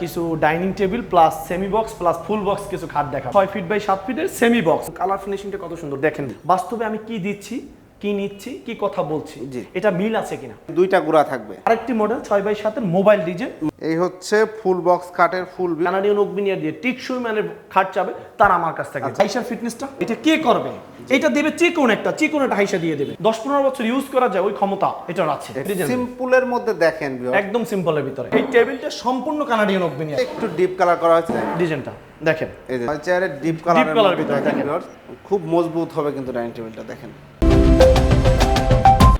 কিছু dining table plus semi box plus full box কিছু খাট দেখা। ছয় ফিট বাই সাত ফিটের সেমি বক্স কালার ফিনিশিংটা কত সুন্দর দেখেন। বাস্তবে আমি কি দিচ্ছি? কি নিচ্ছি কি কথা বলছি। এটা মিল আছে কিনা? দুইটা গুড়া থাকবে। আরেকটি মডেল ছয় বাই সাতের মোবাইল ডিজে। এই হচ্ছে ফুল বক্স কাঠের ফুল কানাডিয়ান অগ্নিয়ার দিয়ে টিকসই মানের খাট চাবে তার আমার কাছ থেকে। হাইসার ফিটনেসটা এটা কে করবে? এটা দেবে চিকন একটা চিকন একটা হাইসা দিয়ে দেবে। দশ পনেরো বছর ইউজ করা যায় ওই ক্ষমতা এটার আছে। সিম্পলের মধ্যে দেখেন একদম সিম্পলের ভিতরে। এই টেবিলটা সম্পূর্ণ কানাডিয়ান অগ্নিয়ার একটু ডিপ কালার করা হয়েছে। ডিজাইনটা দেখেন। এই যে চেয়ারের ডিপ কালার colour ভিতরে দেখেন। খুব মজবুত হবে কিন্তু ডাইনিং টেবিলটা দেখেন।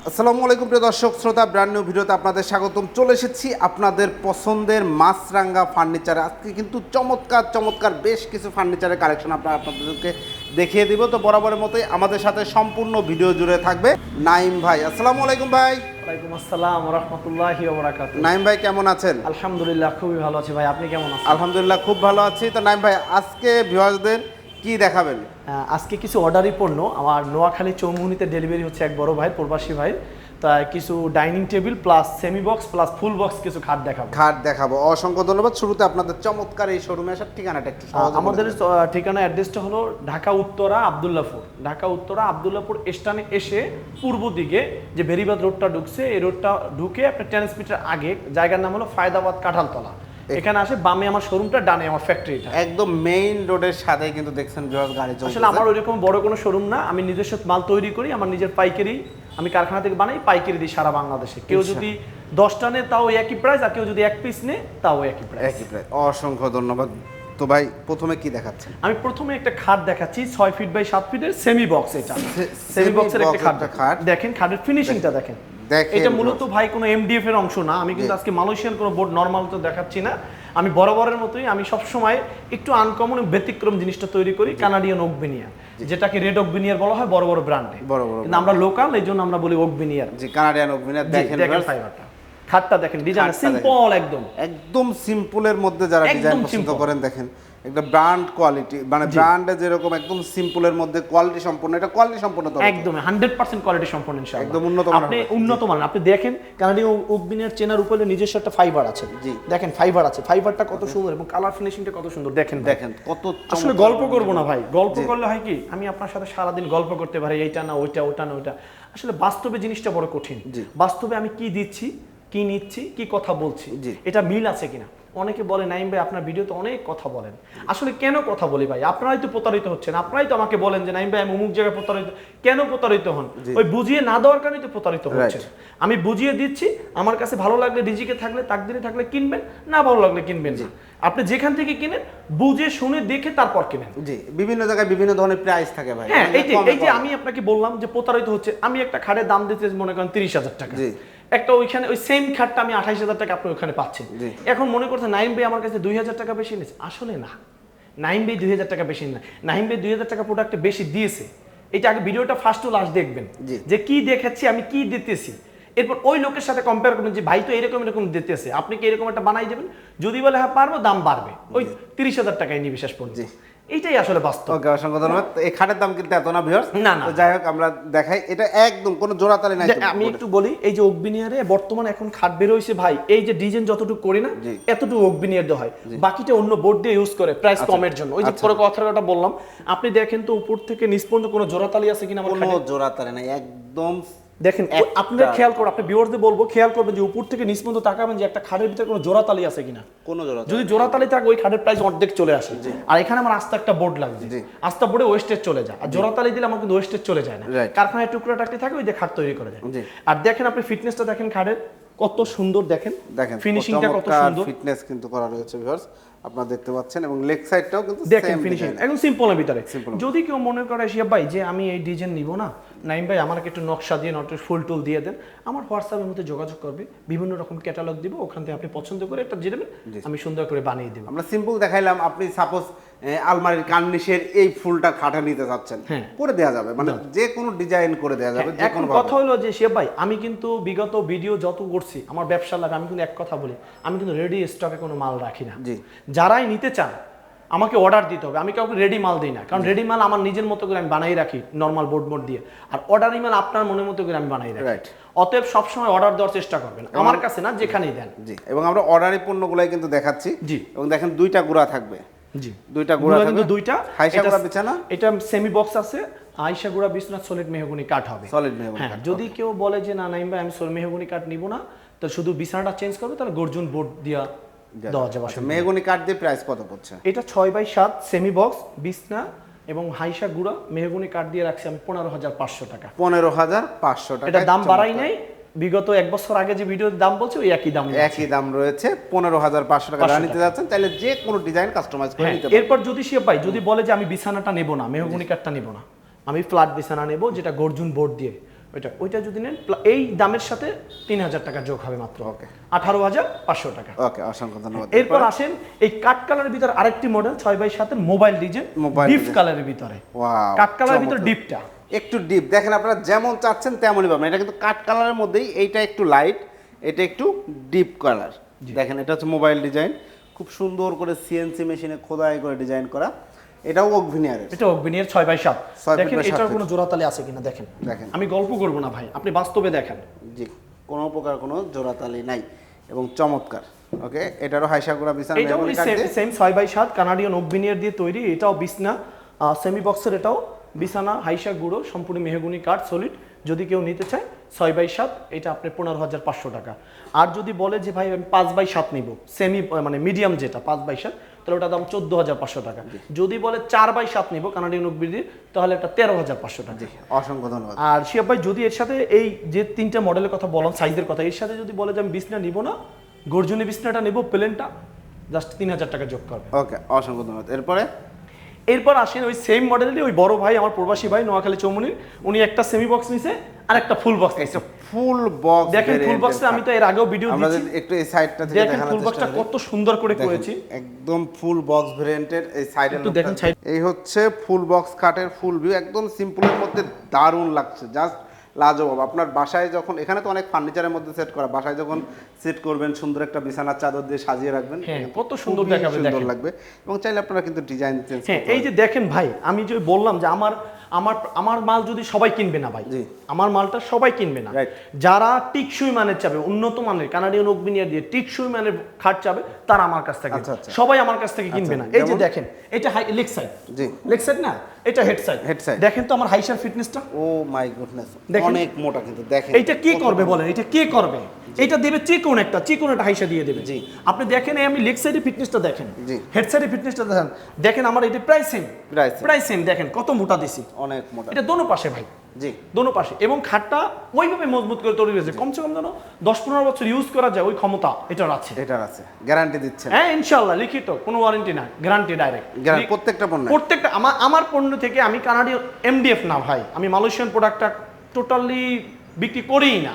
আসসালামু আলাইকুম প্রিয় দর্শক শ্রোতা ব্র্যান্ড নিউ ভিডিওতে আপনাদের স্বাগতম। চলে এসেছি আপনাদের পছন্দের মাছরাঙ্গা ফার্নিচার আজকে কিন্তু চমৎকার চমৎকার বেশ কিছু ফার্নিচারের কালেকশন আপনারা আপনাদেরকে দেখিয়ে দিব। তো বরাবরের মতোই আমাদের সাথে সম্পূর্ণ ভিডিও জুড়ে থাকবে নাইম ভাই। আসসালামু আলাইকুম ভাই। ওয়ালাইকুম আসসালাম রহমতুল্লাহি ওবরাকাতুহ নাইম ভাই কেমন আছেন? আলহামদুলিল্লাহ খুবই ভালো আছি ভাই। আপনি কেমন আছেন? আলহামদুলিল্লাহ খুব ভালো আছি। তো নাইম ভাই আজকে ভিউয়ার্সদের কি দেখাবেন? আজকে কিছু অর্ডারই পণ্য। আমার নোয়াখালী চৌমুহনিতে ডেলিভারি হচ্ছে এক বড় ভাই প্রবাসী ভাই। তাই কিছু dining table plus semi box plus full box কিছু খাট দেখাবো। খাট দেখাবো। অসংখ্য ধন্যবাদ। শুরুতে আপনাদের চমৎকার এই শোরুমে আসার ঠিকানাটা একটু আমাদের ঠিকানা অ্যাড্রেসটা হলো ঢাকা উত্তরা আবদুল্লাপুর। ঢাকা উত্তরা আবদুল্লাপুর স্টানে এসে পূর্ব দিকে যে বেরিবাদ রোডটা ঢুকছে এই রোডটা ঢুকে আপনার টেন মিটার আগে জায়গার নাম হলো ফায়দাবাদ কাঁঠালতলা। এখানে আসে বামে আমার শোরুমটা ডানে আমার ফ্যাক্টরিটা একদম মেইন রোডের সাথে কিন্তু দেখছেন ভিউয়ার্স গাড়ি চলছে আসলে আমার ওইরকম বড় কোনো শোরুম না। আমি নিজস্ব মাল তৈরি করি আমার নিজের পাইকারি আমি কারখানা থেকে বানাই পাইকারি দিই সারা বাংলাদেশে। কেউ আচ্ছা। যদি দশটা নেয় তাও একই প্রাইস আর কেউ যদি এক পিস নেয় তাও একই প্রাইস একই প্রাইস অসংখ্য ধন্যবাদ। তো ভাই প্রথমে কি দেখাচ্ছেন? আমি প্রথমে একটা খাট দেখাচ্ছি ছয় ফিট বাই সাত ফিটের সেমি বক্স এটা। সেমি বক্সের একটা খাট খাট। দেখেন খাটের ফিনিশিংটা দেখেন। এটা মূলত ভাই কোনো এমডিএফ এর অংশ না। আমি কিন্তু আজকে মালয়েশিয়ান কোনো বোর্ড নর্মাল তো দেখাচ্ছি না। আমি বরাবরের মতোই আমি সব সময় একটু আনকমন ব্যতিক্রম জিনিসটা তৈরি করি কানাডিয়ান ওকবিনিয়ার যেটাকে রেড ওকবিনিয়ার বলা হয় বড় বড় ব্র্যান্ডে বড় আমরা লোকাল এই জন্য আমরা বলি ওকবিনিয়ার যে কানাডিয়ান অভিনয় দেখেন ফাইবারটা খাটটা দেখেন ডিজাইন সিম্পল একদম। একদম সিম্পলের মধ্যে যারা ডিজাইন পছন্দ করেন দেখেন একটা ব্র্যান্ড কোয়ালিটি মানে ব্র্যান্ডে যেরকম একদম সিম্পলের মধ্যে কোয়ালিটি সম্পূর্ণ এটা কোয়ালিটি তো একদম হান্ড্রেড পার্সেন্ট কোয়ালিটি সম্পন্ন ইনশাআল্লাহ। একদম উন্নত মানের আপনি উন্নত মানের আপনি দেখেন কানাডিয়ান ওকবিনিয়ার চেনার উপরে নিজস্ব একটা ফাইবার আছে। জি। দেখেন ফাইবার আছে ফাইবারটা কত সুন্দর এবং কালার ফিনিশিংটা কত সুন্দর দেখেন দেখেন কত আসলে গল্প করব না ভাই গল্প করলে হয় কি আমি আপনার সাথে সারাদিন গল্প করতে পারি এইটা না ওইটা ওটা না ওইটা। আসলে বাস্তবে জিনিসটা বড় কঠিন। বাস্তবে আমি কি দিচ্ছি কি নিচ্ছি কি কথা বলছি এটা মিল আছে কিনা? অনেকে বলে নাইম ভাই আপনার ভিডিওতে অনেক কথা বলেন। আসলে কেন কথা বলি ভাই? আপনারাই তো প্রতারিত হচ্ছেন। আপনারাই তো আমাকে বলেন যে নাইম ভাই আমি অমুক জায়গায় প্রতারিত কেন প্রতারিত হন? ওই বুঝিয়ে না দেওয়ার কারণেই তো প্রতারিত হচ্ছে আমি বুঝিয়ে দিচ্ছি আমার কাছে ভালো লাগলে রিজিকে থাকলে তাকদিরে থাকলে কিনবেন না ভালো লাগলে কিনবেন না। আপনি যেখান থেকে কিনেন বুঝে শুনে দেখে তারপর কিনেন। জি বিভিন্ন জায়গায় বিভিন্ন ধরনের প্রাইস থাকে ভাই। হ্যাঁ এই যে এই যে আমি আপনাকে বললাম যে প্রতারিত হচ্ছে। আমি একটা খাটের দাম দিতে মনে করেন তিরিশ হাজার টাকা। একটা ওইখানে ওই সেম খাটটা আমি আঠাইশ হাজার টাকা আপনি ওখানে পাচ্ছেন। এখন মনে করছে নাইম ভাই আমার কাছে দুই হাজার টাকা বেশি নিয়েছে আসলে না। নাইম ভাই দুই হাজার টাকা বেশি না। নাইম ভাই দুই হাজার টাকা প্রোডাক্টে বেশি দিয়েছে। এটা আগে ভিডিওটা ফার্স্ট টু লাস্ট দেখবেন। যে কি দেখাচ্ছি আমি কি দিতেছি। এরপর ওই লোকের সাথে কম্পেয়ার করবেন যে ভাই তো এরকম এরকম দিতেছে। আপনি কি এরকম একটা বানাই দেবেন? যদি বলে হ্যাঁ পারব দাম বাড়বে। ওই তিরিশ হাজার টাকায় নিয়ে বিশেষ পড়বে এইটাই আসলে বাস্তব। ওকে অসংখ্য ধন্যবাদ। এই খাটের দাম কিন্তু এত না ভিউয়ার্স না, না। যাই হোক আমরা দেখাই। এটা একদম কোনো জোড়াতালি নাই আমি একটু বলি এই যে অগ্বিনিয়ারে বর্তমানে এখন খাট বের হয়েছে ভাই এই যে ডিজাইন যতটুকু করি না এতটুকু অগ্বিনিয়ার দেওয়া হয়। বাকিটা অন্য বোর্ড দিয়ে ইউজ করে প্রাইস কমের জন্য। ওই যে পরে কথাটা বললাম আপনি দেখেন তো উপর থেকে নিচ পর্যন্ত কোনো জোড়াতালি আছে কিনা কোনো? জোড়াতালি নাই একদম দেখেন আপনারা খেয়াল করুন আপনি ভিউয়ারদের বলব খেয়াল করবেন যে উপর থেকে নিচ পর্যন্ত তাকাবেন যে একটা খাটের ভিতরে কোনো জোড়াতালি আছে কিনা। কোনো জোড়া যদি জোড়াতালি থাকে ওই খাটের প্রাইস অর্ধেক চলে আসে। আর এখানে আমার আস্তে একটা বোর্ড লাগছে। আস্তা বোর্ডে ওয়েস্টেজ চলে যায়। আর জোড়াতালি দিলে আমার কিন্তু ওয়েস্টেজ চলে যায় না। কারখানায় টুকরো টাকটি থাকে ওই যে খাট তৈরি করে যায় আর দেখেন আপনি ফিটনেসটা দেখেন খাটের কত সুন্দর দেখেন। দেখেন ফিনিশিংটা কত সুন্দর। ফিটনেস কিন্তু করা রয়েছে ভিউয়ার্স আপনারা দেখতে পাচ্ছেন এবং লেগ সাইডটাও কিন্তু দেখেন ফিনিশিং। একদম সিম্পলের ভিতরে। যদি কেউ মনে করে শিয়া ভাই যে আমি এই ডিজাইন নিব না? নাইম ভাই আমাকে একটু নকশা দিয়ে নট ফুল টুল দিয়ে দেন। আমার হোয়াটসঅ্যাপের মধ্যে যোগাযোগ করবে। বিভিন্ন রকম ক্যাটালগ দিব ওখান থেকে আপনি পছন্দ করে একটা দিয়ে দেবেন আমি সুন্দর করে বানিয়ে দেবো। আমরা সিম্পল দেখাইলাম আপনি সাপোজ আলমারির কার্নিশের এই ফুলটা খাটা নিতে চাচ্ছেন। হ্যাঁ। করে দেওয়া যাবে মানে যে কোনো ডিজাইন করে দেওয়া যাবে এখন কথা হলো যে শিয়া ভাই আমি কিন্তু বিগত ভিডিও যত করছি আমার ব্যবসা লাগে আমি কিন্তু এক কথা বলি আমি কিন্তু রেডি স্টকে কোনো মাল রাখি না। যারাই নিতে চান আমাকে অর্ডার দিতে হবে। আমি কাউকে রেডি মাল দিই না। কারণ রেডি মাল আমার নিজের মতো করে আমি বানাই রাখি নর্মাল বোর্ড মোড দিয়ে। আর অর্ডারি মাল আপনার মনের মতো করে আমি বানাই রাখি। অতএব সবসময় অর্ডার দেওয়ার চেষ্টা করবেন। আমার কাছে না যেখানেই দেন। জি এবং আমরা অর্ডারি পণ্যগুলাই কিন্তু দেখাচ্ছি। জি। এবং দেখেন দুইটা গুড়া থাকবে। জি। দুইটা গুঁড়া কিন্তু। দুইটা। হাইসা গুঁড়া বিছানা? এটা সেমি বক্স আছে। আইসা গুড়া বিছনাথ সলিড মেহগুনি কাঠ হবে। Solid মেহগনি হ্যাঁ কাঠ, যদি কেউ বলে যে না নাইম ভাই আমি সলিড মেহগুনি কাঠ নিব না। তো শুধু বিছানাটা চেঞ্জ করবে তাহলে গর্জুন বোর্ড দিয়া দেওয়া যাবে। আচ্ছা, মেহগনি কাঠ দিয়ে প্রাইস কত পড়ছে? এটা ছয় বাই সাত সেমি বক্স বিছনা এবং হাইসা গুড়া। মেহগুনি কাঠ দিয়ে রাখছি আমি পনেরো হাজার পাঁচশো টাকা। পনেরো হাজার পাঁচশো টাকা এটা দাম বাড়াই নাই। বিগত এক বছর আগে যে ভিডিওর দাম বলছে ওই একই দাম একই দাম রয়েছে পনেরো হাজার পাঁচশো টাকা নিতে যাচ্ছেন। তাহলে যে কোনো ডিজাইন কাস্টমাইজ করে হ্যাঁ নিতে এরপর যদি সে পাই যদি বলে যে আমি বিছানাটা নেব না মেহগুনি কাঠটা নেব না আমি ফ্ল্যাট বিছানা নেব যেটা গর্জুন বোর্ড দিয়ে। ওইটা ওইটা যদি নেন এই দামের সাথে তিন হাজার টাকা যোগ হবে মাত্র। Okay. আঠারো হাজার পাঁচশো টাকা। ওকে অসংখ্য ধন্যবাদ। এরপর আসেন এই কাঠ কালারের ভিতরে আরেকটি মডেল ছয় বাই সাতের মোবাইল ডিজাইন ডিপ কালারের ভিতরে। কাঠ কালারের ভিতরে ডিপটা একটু ডিপ দেখেন আপনারা যেমন চাচ্ছেন তেমনই পাবেন। এটা কিন্তু কাঠ কালারের মধ্যেই এইটা একটু লাইট এটা একটু ডিপ কালার দেখেন এটা হচ্ছে মোবাইল ডিজাইন খুব সুন্দর করে সিএনসি মেশিনে খোদাই করে ডিজাইন করা। এটাও অগভিনিয়ারের এটা অগ্নির ছয় বাই সাত। দেখেন এটার। কোনো জোড়াতালি আছে কিনা দেখেন। দেখেন। আমি গল্প করব না ভাই আপনি বাস্তবে দেখেন। জি কোনো প্রকার কোনো জোড়াতালি নাই এবং চমৎকার ওকে? এটারও হাইসাগুড়া বিছানা এটাও সেম ছয় বাই সাত কানাডিয়ান অগ্নিয়ার দিয়ে তৈরি এটাও বিছনা। সেমি বক্সের এটাও বিছানা হাইসা গুঁড়ো সম্পূর্ণ মেহগুনি কাঠ সলিড যদি কেউ নিতে চায় ছয় বাই সাত এটা আপনি পনেরো হাজার পাঁচশো টাকা। আর যদি বলে যে ভাই আমি পাঁচ বাই সাত নিব সেমি মানে মিডিয়াম যেটা পাঁচ বাই সাত তাহলে ওটা দাম চোদ্দ হাজার পাঁচশো টাকা। যদি বলে চার বাই সাত নিব কানাডিয়ান অগ্নি দিয়ে তাহলে এটা তেরো হাজার পাঁচশো টাকা। অসংখ্য ধন্যবাদ। আর শিয়াব ভাই যদি এর সাথে এই যে তিনটা মডেলের কথা বললাম সাইজের কথা এর সাথে যদি বলে যে আমি বিছনা নিব না গর্জনী বিছনাটা নেব প্লেনটা জাস্ট তিন হাজার টাকা যোগ করবে। ওকে অসংখ্য ধন্যবাদ। এরপরে? এরপর আসেন ওই সেম মডেলেরই ওই বড় ভাই আমার প্রবাসী ভাই নোয়াখালী চৌমনির উনি একটা সেমি বক্স নিছে আর একটা ফুল বক্স নিছে ফুল বক্স দেখেন ফুল বক্সে আমি তো এর আগেও ভিডিও দিয়েছি। একটু এই সাইডটা থেকে দেখেন ফুল বক্সটা কত সুন্দর করে করেছি। একদম ফুল বক্স ভেরিয়েন্টের এই সাইডের একটু দেখেন side- এই হচ্ছে ফুল বক্স কাটের ফুল ভিউ একদম সিম্পলের মধ্যে দারুণ লাগছে। জাস্ট লাজবাব। আপনার বাসায় যখন এখানে তো অনেক ফার্নিচারের মধ্যে সেট করা। বাসায় যখন সেট করবেন সুন্দর একটা বিছানার চাদর দিয়ে সাজিয়ে রাখবেন হ্যাঁ, কত সুন্দর দেখাবে, সুন্দর লাগবে। এবং চাইলে আপনারা কিন্তু ডিজাইন চেঞ্জ হ্যাঁ এই যে দেখেন ভাই আমি যে বললাম যে আমার আমার আমার মাল যদি সবাই কিনবে না ভাই আমার মালটা সবাই কিনবে না. যারা টিকসই মানের চাবে উন্নত মানের কানাডিয়ান অগ্নিয়ার দিয়ে টিকসই মানের খাট চাবে তারা আমার কাছ থেকে আচ্ছা, আচ্ছা। সবাই আমার কাছ থেকে কিনবে না। আচ্ছা, এই যে দেখেন এটা high leg side leg side না? এটা হেড সাইড হেড side। দেখেন তো আমার হাইসার ফিটনেসটা। ও মাই গুডনেস অনেক মোটা কিন্তু দেখেন। এইটা কে করবে বলেন এটা কে করবে? এটা দেবে চিকন একটা চিকন একটা হাইসা দিয়ে দেবে। জি। আপনি দেখেন এই আমি লেগ সাইডে ফিটনেসটা দেখেন। জি। হেড সাইডে ফিটনেসটা দেখেন। দেখেন আমার এটা প্রায় সেম। প্রায় সেম দেখেন কত মোটা দিছি। অনেক মোটা। এটা দোনো পাশে ভাই। জি। দোনো পাশে। এবং খাটটা ওইভাবে মজবুত করে তৈরি হয়েছে। কমসে কম যেন দশ পনেরো বছর ইউজ করা যায় ওই ক্ষমতা এটার আছে। এটার আছে। গ্যারান্টি দিচ্ছেন। হ্যাঁ ইনশাল্লাহ লিখিত কোনো ওয়ারেন্টি না গ্যারান্টি ডাইরেক্ট প্রত্যেকটা পণ্য প্রত্যেকটা আমার আমার পণ্য থেকে আমি কানাডিয়ান এমডিএফ না ভাই। আমি মালয়েশিয়ান প্রোডাক্টটা টোটালি বিক্রি করিই না।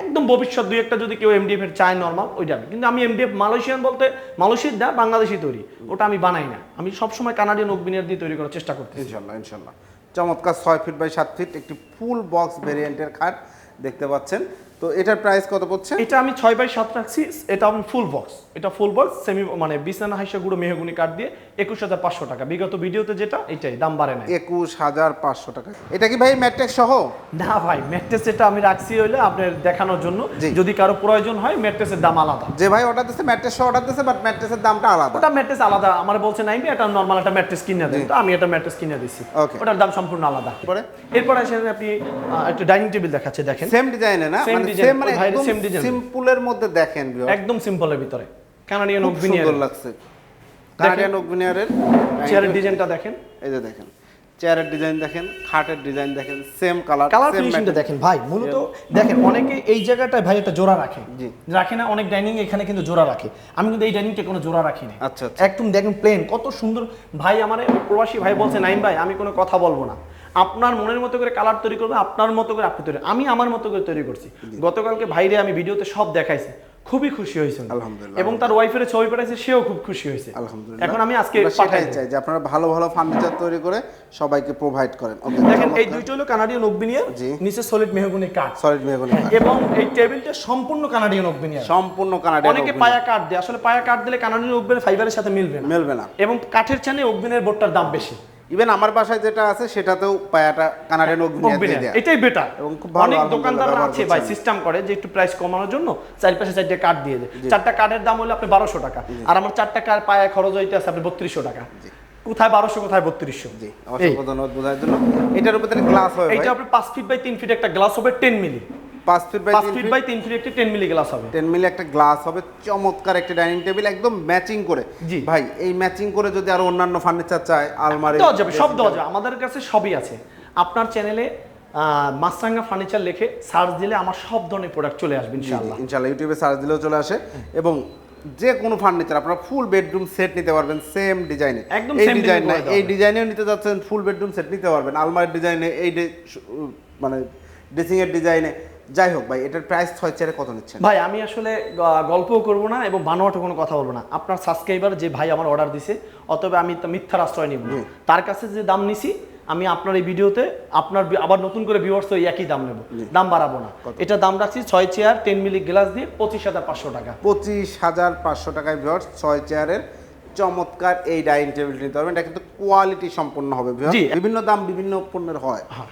একদম ভবিষ্যৎ দুই একটা যদি কেউ এমডিএফ এর চায় নর্মাল ওইটা আমি। কিন্তু আমি এমডিএফ মালয়েশিয়ান বলতে মালয়েশিয়ার দা বাংলাদেশি তৈরি। ওটা আমি বানাই না। আমি সবসময় কানাডিয়ান অগ্নিয়ার দিয়ে তৈরি করার চেষ্টা করতেছি। ইনশাল্লাহ ইনশাল্লাহ চমৎকার ছয় ফিট বাই সাত ফিট একটি ফুল বক্স ভেরিয়েন্টের খাট দেখতে পাচ্ছেন। তো এটার প্রাইস কত পড়ছে? এটা আমি ছয় বাই সাত রাখছি এটা আমি ফুল বক্স এটা ফুল বক্স সেমি মানে বিছানা হাইসা গুঁড়ো মেহগুনি কাঠ দিয়ে একুশ হাজার পাঁচশো টাকা। বিগত ভিডিওতে যেটা এটাই দাম বাড়ে নাই। একুশ হাজার পাঁচশো টাকা। এটা কি ভাই ম্যাট্রিক্স সহ? না ভাই ম্যাট্রেস এটা আমি রাখছি হইলে আপনার দেখানোর জন্য। যদি কারও প্রয়োজন হয় ম্যাট্রেসের দাম আলাদা। যে ভাই অর্ডার দিচ্ছে ম্যাট্রেস সহ অর্ডার দিচ্ছে বাট ম্যাট্রেসের দামটা আলাদা। ওটা ম্যাট্রেস আলাদা। আমার বলছে নাইবি এটা নর্মাল একটা ম্যাট্রেস কিনে দেন। তো আমি এটা ম্যাট্রেস কিনে দিচ্ছি Okay. ওটার দাম সম্পূর্ণ আলাদা। পরে এরপর আসেন আপনি একটা ডাইনিং টেবিল দেখাচ্ছে দেখেন। সেম ডিজাইনে না? Same মানে সেম মানে। সিম্পলের মধ্যে দেখেন একদম সিম্পলের ভিতরে। কানাডিয়ান সুন্দর লাগছে। কানাডিয়ান চেয়ারের ডিজাইনটা দেখেন। এই যে দেখেন। চেয়ারের ডিজাইন দেখেন খাটের ডিজাইন দেখেন সেম কালার কালার ফিনিশিংটা দেখেন ভাই মূলত দেখেন অনেকে এই জায়গাটায় ভাই একটা জোড়া রাখে। জি। রাখে না অনেক ডাইনিং এখানে কিন্তু জোড়া রাখে। আমি কিন্তু এই ডাইনিংটা কোনো জোড়া রাখি না আচ্ছা, আচ্ছা। একদম দেখেন প্লেন কত সুন্দর। ভাই আমার প্রবাসী ভাই বলছে নাইম ভাই আমি কোনো কথা বলব না। আপনার মনের মতো করে কালার তৈরি করবে আপনার মতো করে আপনি তৈরি আমি আমার মতো করে তৈরি করছি। গতকালকে ভাইরে আমি ভিডিওতে সব দেখাইছি। খুবই খুশি হয়েছেন আলহামদুলিল্লাহ। এবং তার ওয়াইফের ছবি পাঠাইছে সেও খুব খুশি হয়েছে। আলহামদুলিল্লাহ। এখন আমি আজকে পাঠাই চাই যে আপনারা ভালো ভালো ফার্নিচার তৈরি করে সবাইকে প্রোভাইড করেন। ওকে দেখেন এই দুইটা হলো কানাডিয়ান জি। নিচে সলিড মেহগুনি কাঠ সলিড মেহগনি এবং এই টেবিলটা সম্পূর্ণ কানাডিয়ান অগ্বিনিয়ার সম্পূর্ণ কানাডিয়ান অনেকে পায়া কাঠ দেয়। আসলে পায়া কাঠ দিলে কানাডিয়ান অগ্বিনের ফাইবারের সাথে মিলবে না। মেলবে না। এবং কাঠের চানে অগ্বিনের বোর্ডটার দাম বেশি। ইভেন আমার বাসায় যেটা আছে সেটাতেও পায়াটা কানাডিয়ান অগ্নি অগ্বিনিয়ার দেয়া। এটাই বেটার এবং খুব ভালো অনেক দোকানদার আছে ভাই সিস্টেম করে যে একটু প্রাইস কমানোর জন্য চারপাশে চারটে কাঠ দিয়ে দেয়। চারটা কাঠের দাম হলো আপনি বারোশো টাকা। আর আমার চারটা কাঠ পায়া খরচ হইতে আছে আপনি বত্রিশশো টাকা। কোথায় বারোশো কোথায় বত্রিশশো? জি অসংখ্য ধন্যবাদ বোঝার জন্য। এটার উপরে গ্লাস হবে এটা ভাই। আপনার পাঁচ ফিট বাই তিন ফিট একটা গ্লাস হবে টেন মিলি পাঁচ ফিট বাই পাঁচ ফিট বাই তিন ফিট একটি টেন মিলি গ্লাস হবে। টেন মিলি একটা গ্লাস হবে চমৎকার একটা ডাইনিং টেবিল একদম ম্যাচিং করে। জি। ভাই এই ম্যাচিং করে যদি আরও অন্যান্য ফার্নিচার চায় আলমারি দেওয়া যাবে সব দেওয়া যাবে আমাদের কাছে সবই আছে। আপনার চ্যানেলে মাছরাঙ্গা ফার্নিচার লিখে সার্চ দিলে আমার সব ধরনের প্রোডাক্ট চলে আসবে ইনশাআল্লাহ। ইনশাআল্লাহ ইউটিউবে সার্চ দিলেও চলে আসে। এবং যে কোনো ফার্নিচার আপনারা ফুল বেডরুম সেট নিতে পারবেন সেম ডিজাইনে একদম এই ডিজাইন না এই ডিজাইনেও নিতে যাচ্ছেন ফুল বেডরুম সেট নিতে পারবেন। আলমারির ডিজাইনে এই মানে ড্রেসিং এর ডিজাইনে যাই হোক ভাই এটার প্রাইস ছয় চারে কত নিচ্ছেন? ভাই আমি আসলে গ- গল্পও করব না এবং বানোয়াটে কোনো কথা বলব না। আপনার সাবস্ক্রাইবার যে ভাই আমার অর্ডার দিছে অতএব আমি তো মিথ্যার আশ্রয় নিব তার কাছে যে দাম নিছি আমি আপনার এই ভিডিওতে আপনার আবার নতুন করে ভিউয়ার্স ওই একই দাম নেব। দাম বাড়াবো না। এটা দাম রাখছি ছয় চেয়ার টেন মিলি গ্লাস দিয়ে পঁচিশ হাজার পাঁচশো টাকা। পঁচিশ হাজার পাঁচশো টাকায় ভিওর্স ছয় চেয়ারের চমৎকার এই ডাইনিং টেবিল নিতে পারবেন। এটা কিন্তু কোয়ালিটি সম্পন্ন হবে। বিভিন্ন দাম বিভিন্ন পণ্যের হয়। হ্যাঁ।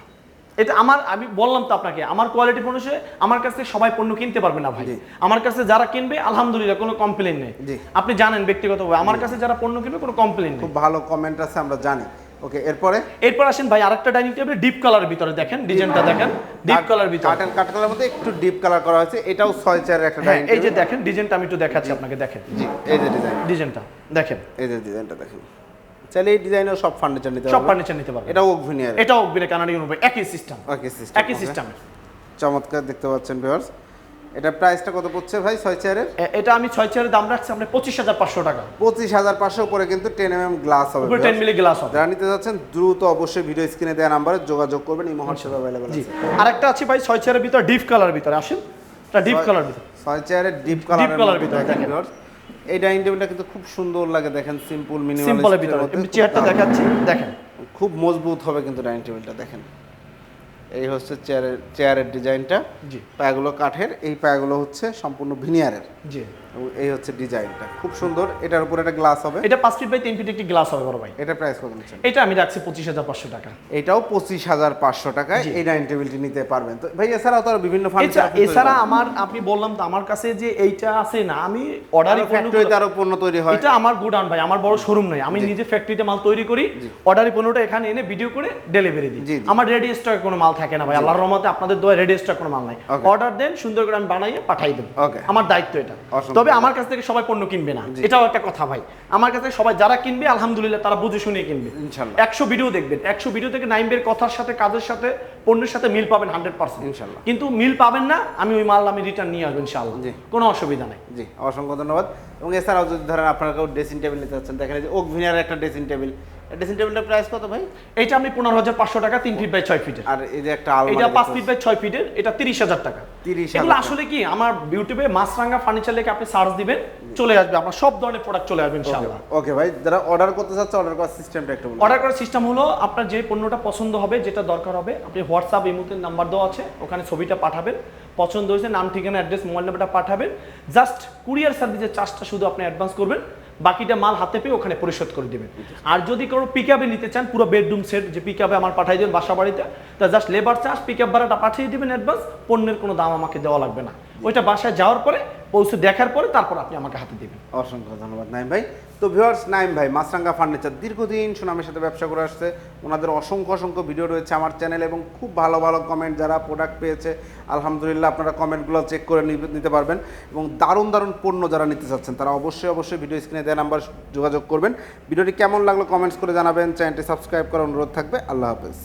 এটা আমার আমি বললাম তো আপনাকে আমার কোয়ালিটি পণ্য আমার কাছে সবাই পণ্য কিনতে পারবে না ভাই। আমার কাছে যারা কিনবে আলহামদুলিল্লাহ কোনো কমপ্লেন নেই। আপনি জানেন ব্যক্তিগতভাবে আমার কাছে যারা পণ্য কিনবে কোনো কমপ্লেন নেই। খুব ভালো কমেন্ট আছে আমরা জানি। ওকে এরপরে? এরপর আসেন ভাই আরেকটা ডাইনিং টেবিল ডিপ কালারের ভিতরে দেখেন ডিজাইনটা দেখেন। ডিপ কালার ভিতরে। কাঠ কালার মধ্যে একটু ডিপ কালার করা হয়েছে এটাও ছয় চেয়ারের একটা হ্যাঁ ডাইনিং এই যে দেখেন ডিজাইনটা আমি একটু দেখাচ্ছি আপনাকে দেখেন। জি এই যে ডিজাইন ডিজাইনটা দেখেন। এই যে ডিজাইনটা দেখেন। চাইলে এই ডিজাইনেও সব ফার্নিচার নিতে সব ফার্নিচার নিতে পারবেন। এটাও ওকভিনিয়ার এটাও অগ্বিনে কানাডিয়ান হবে একই সিস্টেম ওকে সিস্টেম একই সিস্টেমে চমৎকার দেখতে পাচ্ছেন ভিউয়ার্স এটা প্রাইসটা কত পড়ছে ভাই ছয় চেয়ারের এটা আমি ছয় চেয়ারের দাম রাখছি আপনার পঁচিশ হাজার পাঁচশো টাকা। পঁচিশ হাজার পাঁচশো উপরে কিন্তু টেন এম এম গ্লাস হবে টেন। মিলি গ্লাস হবে। যারা নিতে যাচ্ছেন দ্রুত অবশ্যই ভিডিও স্ক্রিনে দেওয়া নাম্বারে যোগাযোগ করবেন এই মহল সেবা অ্যাভেলেবল আছে। আরেকটা আছে ভাই ছয় চেয়ারের ভিতরে ডিপ কালার ভিতরে আসেন। এটা ডিপ কালার ভিতরে। ছয় চেয়ারের ডিপ কালার colour ভিতরে দেখেন। এই ডাইনিং টেবিলটা কিন্তু খুব সুন্দর লাগে দেখেন সিম্পল মিনিমাম সিম্পলের ভিতরে। চেয়ারটা দেখাচ্ছি। দেখেন। খুব মজবুত হবে কিন্তু ডাইনিং টেবিলটা দেখেন। এই হচ্ছে চেয়ারের চেয়ারের ডিজাইনটা জি। পায়াগুলো কাঠের এই পায়াগুলো হচ্ছে সম্পূর্ণ ভিনিয়ারের জি। এবং এই হচ্ছে ডিজাইনটা। খুব সুন্দর। এটার উপর একটা গ্লাস হবে। এটা পাঁচ ফিট বাই তিন ফিট একটি গ্লাস হবে বড় ভাই। এটা প্রাইস কত নিচ্ছেন? এটা আমি রাখছি পঁচিশ হাজার পাঁচশো টাকা। এটাও পঁচিশ হাজার পাঁচশো টাকায়। এই ডাইনিং টেবিলটি নিতে পারবেন। তো ভাই এছাড়াও তো বিভিন্ন ফার্নিচার এছাড়া আমার আপনি বললাম তো আমার কাছে যে এইটা আছে না আমি অর্ডারই ফ্যাক্টরিতে আরও পণ্য তৈরি হয়। এটা আমার গুডাউন ভাই আমার বড় শোরুম নয় আমি নিজে ফ্যাক্টরিতে মাল তৈরি করি অর্ডারি পণ্যটা এখানে এনে ভিডিও করে ডেলিভারি দিই। আমার রেডি স্টকে কোনো মাল থাকে না ভাই। আল্লাহর রহমতে আপনাদের দোয়া রেডি স্টক কোনো মাল নাই। অর্ডার দেন সুন্দর করে আমি বানাইয়ে পাঠাই দেব. আমার দায়িত্ব এটা। তবে আমার কাছ থেকে সবাই পণ্য কিনবে না। এটাও একটা কথা ভাই। আমার কাছে সবাই যারা কিনবে আলহামদুলিল্লাহ তারা বুঝে শুনে কিনবে। ইনশাল্লাহ। একশো ভিডিও দেখবেন। একশো ভিডিও থেকে নাইমবের কথার সাথে কাজের সাথে পণ্যের সাথে মিল পাবেন হান্ড্রেড পার্সেন্ট ইনশাল্লাহ। কিন্তু মিল পাবেন না আমি ওই মাল আমি রিটার্ন নিয়ে আসব ইনশাআল্লাহ জি। কোনো অসুবিধা নেই। জি অসংখ্য ধন্যবাদ। এবং এছাড়াও যদি ধরেন আপনারা কেউ ড্রেসিং টেবিল নিতে চাচ্ছেন দেখেন যে ওক ভিনিয়ারের একটা ড্রেসিং টেবিল ড্রেসিং টেবিলটার প্রাইস কত ভাই? এটা আমি পনেরো হাজার পাঁচশো টাকা তিন ফিট বাই ছয় ফিটের আর এই যে একটা এটা পাঁচ ফিট বাই ছয় ফিটের এটা তিরিশ হাজার টাকা। 30,000 এগুলো আসলে কি আমার ইউটিউবে মাছরাঙ্গা ফার্নিচার লেখে আপনি সার্চ দিবেন চলে আসবে আপনার সব ধরনের প্রোডাক্ট চলে আসবে ইনশাআল্লাহ। ওকে ভাই যারা অর্ডার করতে চাচ্ছে অর্ডার করার সিস্টেমটা একটু অর্ডার করার সিস্টেম হলো আপনার যে পণ্যটা পছন্দ হবে যেটা দরকার হবে আপনি হোয়াটসঅ্যাপ এই মুহূর্তে নাম্বার দেওয়া আছে ওখানে ছবিটা পাঠাবেন। পছন্দ হয়েছে নাম ঠিকানা অ্যাড্রেস মোবাইল নাম্বারটা পাঠাবেন। জাস্ট কুরিয়ার সার্ভিসের চার্জটা শুধু আপনি অ্যাডভান্স করবেন। বাকিটা মাল হাতে পেয়ে ওখানে পরিশোধ করে দেবেন আর যদি কোনো পিক আপে নিতে চান, পুরো বেডরুম সেট যে পিক আপে আমার পাঠিয়ে দেবেন বাসা বাড়িতে তা just labour charge pick up ভাড়াটা পাঠিয়ে দেবেন অ্যাডভান্স পণ্যের কোনো দাম আমাকে দেওয়া লাগবে না। ওইটা বাসায় যাওয়ার পরে পৌঁছে দেখার পরে তারপর আপনি আমাকে হাতে দেবেন। অসংখ্য ধন্যবাদ, নাইম ভাই। তো ভিউয়ার্স, নাইম ভাই, মাছরাঙ্গা ফার্নিচার দীর্ঘদিন সুনামের সাথে ব্যবসা করে আসছে। ওনাদের অসংখ্য অসংখ্য ভিডিও রয়েছে আমার চ্যানেলে এবং খুব ভালো ভালো কমেন্ট যারা প্রোডাক্ট পেয়েছে, আলহামদুলিল্লাহ আপনারা কমেন্টগুলো চেক করে নিতে পারবেন। এবং দারুণ দারুণ পণ্য যারা নিতে চাচ্ছেন, তারা অবশ্যই অবশ্যই ভিডিও স্ক্রিনে দেওয়া নাম্বার যোগাযোগ করবেন। ভিডিওটি কেমন লাগল কমেন্টস করে জানাবেন। চ্যানেলটি সাবস্ক্রাইব করার অনুরোধ থাকবে। আল্লাহ হাফেজ।